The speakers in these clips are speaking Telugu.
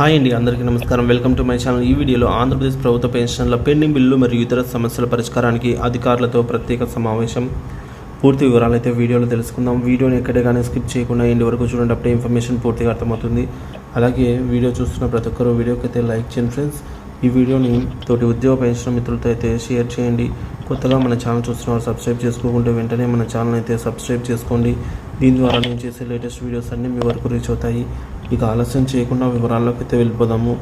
హాయ్ అండి అందరికీ నమస్కారం. Welcome to my channel. ఈ వీడియోలో ఆంధ్రప్రదేశ్ ప్రభుత్వ పెన్షన్ల పెండింగ్ బిల్లు మరియు ఇతర సమస్యల పరిష్కారానికి అధికారులతో ప్రత్యేక సమావేశం. పూర్తి వివరాలు అయితే వీడియోలో తెలుసుకుందాం. వీడియోని ఎక్కడే కానీ స్కిప్ చేయకుండా ఎండ్ వరకు చూడండి. అప్పుడే ఇన్ఫర్మేషన్ పూర్తిగా అర్థమవుతుంది. అలాగే వీడియో చూస్తున్న ప్రతి ఒక్కరు వీడియోకి అయితే లైక్ చేయండి ఫ్రెండ్స్. ఈ వీడియోని తోటి ఉద్యోగ పెన్షన్ మిత్రులతో అయితే షేర్ చేయండి. కొత్తగా మన ఛానల్ చూస్తున్న సబ్స్క్రైబ్ చేసుకోకుంటే వెంటనే మన ఛానల్ అయితే సబ్స్క్రైబ్ చేసుకోండి. దీని ద్వారా నేను చేసే లేటెస్ట్ వీడియోస్ అన్నీ మీ వరకు రీచ్ అవుతాయి. ఇక ఆలస్యం చేయకుండా వివరాల్లోకి అయితే వెళ్ళిపోదాము.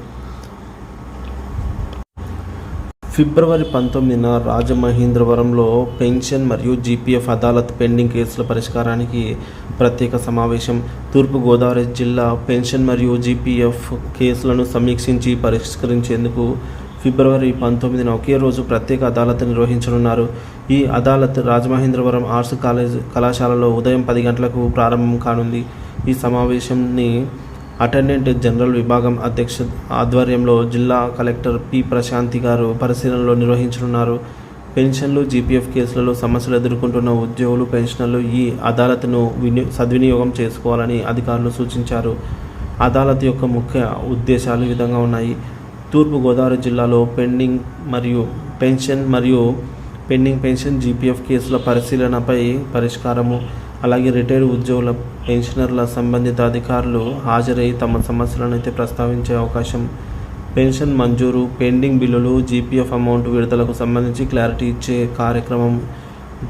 ఫిబ్రవరి పంతొమ్మిదిన రాజమహేంద్రవరంలో పెన్షన్ మరియు జీపీఎఫ్ అదాలత్ పెండింగ్ కేసుల పరిష్కారానికి ప్రత్యేక సమావేశం. తూర్పుగోదావరి జిల్లా పెన్షన్ మరియు జీపీఎఫ్ కేసులను సమీక్షించి పరిష్కరించేందుకు ఫిబ్రవరి పంతొమ్మిదిన ఒకే రోజు ప్రత్యేక అదాలత్ నిర్వహించనున్నారు. ఈ అదాలత్ రాజమహేంద్రవరం ఆర్ట్స్ కాలేజ్ కళాశాలలో ఉదయం పది గంటలకు ప్రారంభం కానుంది. ఈ సమావేశంని అటెండెంట్ జనరల్ విభాగం అధ్యక్ష ఆధ్వర్యంలో జిల్లా కలెక్టర్ పి ప్రశాంతి గారు పరిశీలనలో నిర్వహించనున్నారు. పెన్షన్లు జీపీఎఫ్ కేసులలో సమస్యలు ఎదుర్కొంటున్న ఉద్యోగులు పెన్షనర్లు ఈ అదాలత్ను విని సద్వినియోగం చేసుకోవాలని అధికారులు సూచించారు. అదాలత్ యొక్క ముఖ్య ఉద్దేశాలు ఈ విధంగా ఉన్నాయి. తూర్పుగోదావరి జిల్లాలో పెండింగ్ మరియు పెన్షన్ మరియు పెండింగ్ పెన్షన్ జీపీఎఫ్ కేసుల పరిశీలనపై పరిష్కారము అలాగే రిటైర్డ్ ఉద్యోగుల పెన్షనర్ల సంబంధిత అధికారులు హాజరై తమ సమస్యలను అయితే ప్రస్తావించే అవకాశం పెన్షన్ మంజూరు పెండింగ్ బిల్లులు జీపీఎఫ్ అమౌంట్ విడుదలకు సంబంధించి క్లారిటీ ఇచ్చే కార్యక్రమం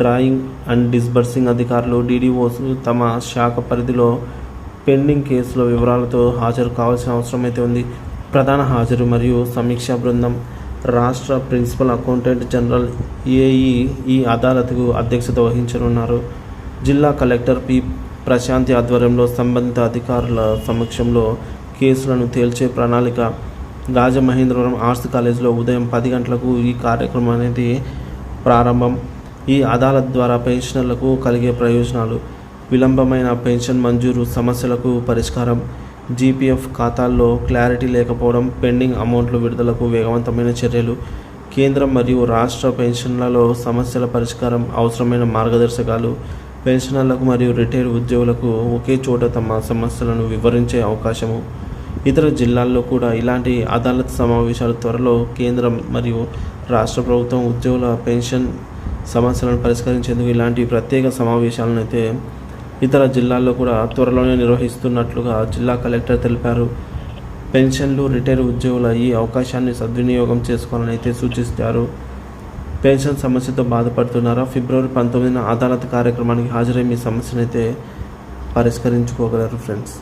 డ్రాయింగ్ అండ్ డిస్బర్సింగ్ అధికారులు డీడీఓస్ తమ శాఖ పరిధిలో పెండింగ్ కేసుల వివరాలతో హాజరు కావాల్సిన అవసరం అయితే ఉంది. ప్రధాన హాజరు మరియు సమీక్షా బృందం రాష్ట్ర ప్రిన్సిపల్ అకౌంటెంట్ జనరల్ ఏఈ ఈ అదాలత్కు అధ్యక్షత వహించనున్నారు. జిల్లా కలెక్టర్ పి. ప్రశాంతి ఆధ్వర్యంలో సంబంధిత అధికారుల సమక్షంలో కేసులను తేల్చే ప్రణాళిక రాజమహేంద్రవరం ఆర్ట్స్ కాలేజీలో ఉదయం పది గంటలకు ఈ కార్యక్రమం అనేది ప్రారంభం. ఈ అదాలత్ ద్వారా పెన్షనర్లకు కలిగే ప్రయోజనాలు విలంబమైన పెన్షన్ మంజూరు సమస్యలకు పరిష్కారం జీపీఎఫ్ ఖాతాల్లో క్లారిటీ లేకపోవడం పెండింగ్ అమౌంట్ల విడుదలకు వేగవంతమైన చర్యలు కేంద్రం మరియు రాష్ట్ర పెన్షన్లలో సమస్యల పరిష్కారం అవసరమైన మార్గదర్శకాలు పెన్షనర్లకు మరియు రిటైర్ ఉద్యోగులకు ఒకే చోట తమ సమస్యలను వివరించే అవకాశము. ఇతర జిల్లాల్లో కూడా ఇలాంటి అదాలత్ సమావేశాలు త్వరలో కేంద్రం మరియు రాష్ట్ర ప్రభుత్వం ఉద్యోగుల పెన్షన్ సమస్యలను పరిష్కరించేందుకు ఇలాంటి ప్రత్యేక సమావేశాలను అయితే ఇతర జిల్లాల్లో కూడా త్వరలోనే నిర్వహిస్తున్నట్లుగా జిల్లా కలెక్టర్ తెలిపారు. పెన్షన్లు రిటైర్ ఉద్యోగుల ఈ అవకాశాన్ని సద్వినియోగం చేసుకోవాలని అయితే సూచిస్తారు. పెన్షన్ సమస్యతో బాధపడుతున్నారా? ఫిబ్రవరి పంతొమ్మిదిన అదాలత్ కార్యక్రమానికి హాజరై మీ సమస్యనైతే పరిష్కరించుకోగలరు ఫ్రెండ్స్.